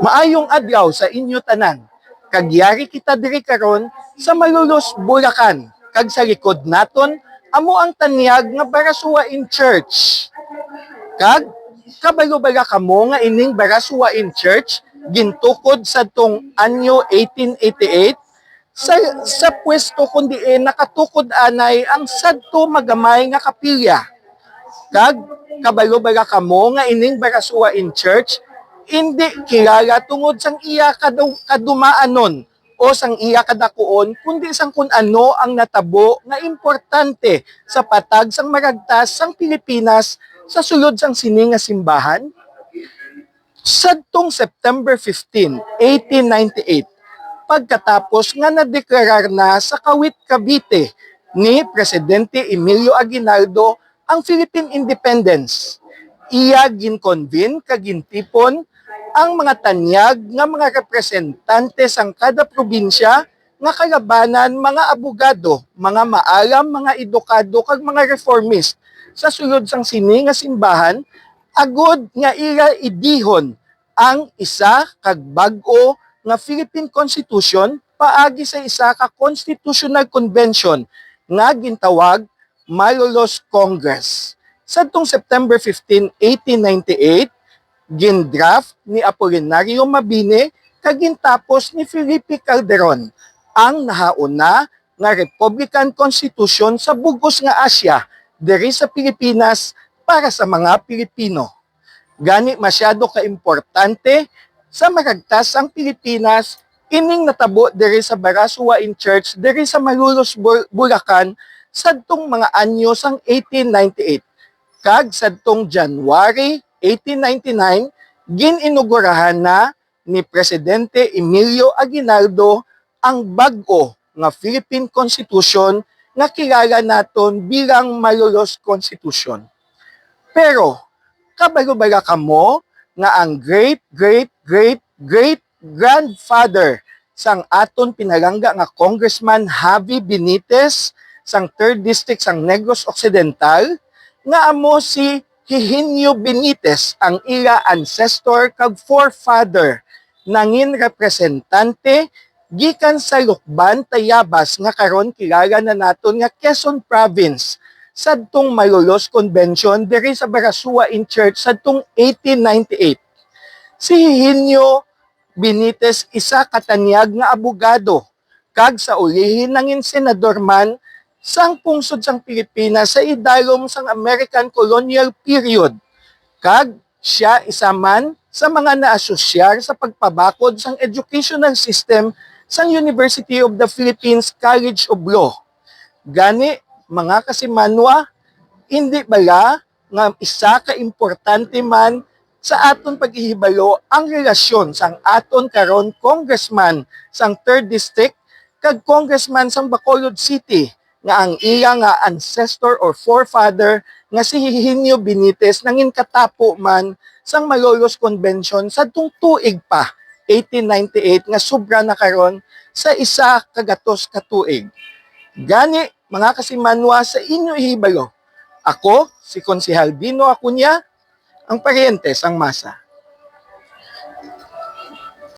Maayong adlaw sa inyo tanan. Kagyari kita diri karon sa Malulos, Bulacan. Kag sa likod naton amo ang tanyag nga Barasua in Church. Kag kabalo-bala kamo nga ining Barasua in Church gintukod sa tong anyo 1888 sa sa pwesto kundi eh, nakatukod anay ang sadto magamay nga kapilya kag kabalo-bala kamo nga ining Barasua in Church hindi kilala tungod sang iya kadu, kadumaanon o sang iya kadakuon kundi sang kun ano ang natabo nga importante sa patag sang maragtas sang Pilipinas sa sulod sang sini nga simbahan sadtong September 15, 1898 pagkatapos nga nadeklarar na sa Kawit Cavite ni Presidente Emilio Aguinaldo ang Philippine Independence. Iya ginconvene kagintipon ang mga tanyag nga mga representante sang kada probinsya nga kalabanan mga abogado, mga maalam, mga edukado kag mga reformist sa sulod sang sini nga simbahan agod nga ira idihon ang isa kag bag-o nga Philippine Constitution paagi sa isa ka Constitutional Convention nga gintawag Malolos Congress. Sadtong September 15, 1898, gindraft ni Apolinario Mabini kag gintapos ni Felipe Calderon ang nahauna nga Republican Constitution sa bugos nga Asya diri sa Pilipinas para sa mga Pilipino. Gani masyado ka-importante sa maragtas ang Pilipinas ining natabo diri sa Barasua in Church diri sa Malulos, Bul- Bulacan sadtong mga anyo sang 1898 kag sadtong January 1899 gininugurahan na ni Presidente Emilio Aguinaldo ang bag-o nga Philippine Constitution nga kilala naton bilang Malolos Constitution. Pero kabalo-bala kamo nga ang great great great great grandfather sang aton pinalangga nga Congressman Javi Benitez sang 3rd District sang Negros Occidental nga amo si Hihinio Benitez ang ila ancestor kag forefather nangin representante gikan sa Lukban Tayabas nga karon kilala na naton nga Quezon Province sadtong Malolos Convention diri sa Barasua in Church sadtong 1898. Si Hihinio Benitez isa katanyag nga abogado kag sa ulihin nangin senador man sang pungsod sang Pilipinas sa idalom sang American colonial period kag siya isa man sa mga naasosyar sa pagpabakod sang educational system sang University of the Philippines College of Law. Gani, mga kasimanwa, hindi bala nga isa ka importante man sa aton paghihibalo ang relasyon sang aton karon congressman sang 3rd district kag congressman sang Bacolod City nga ang iya nga ancestor or forefather nga si Hihinio Benitez nangin katapo man sang Malolos Convention sa tuig pa 1898 nga sobra na karon sa isa kagatos ka tuig. Gani mga kasimanwa sa inyo ihibalo. Ako si Konsehal Dino Acuña, ang paryente sang masa.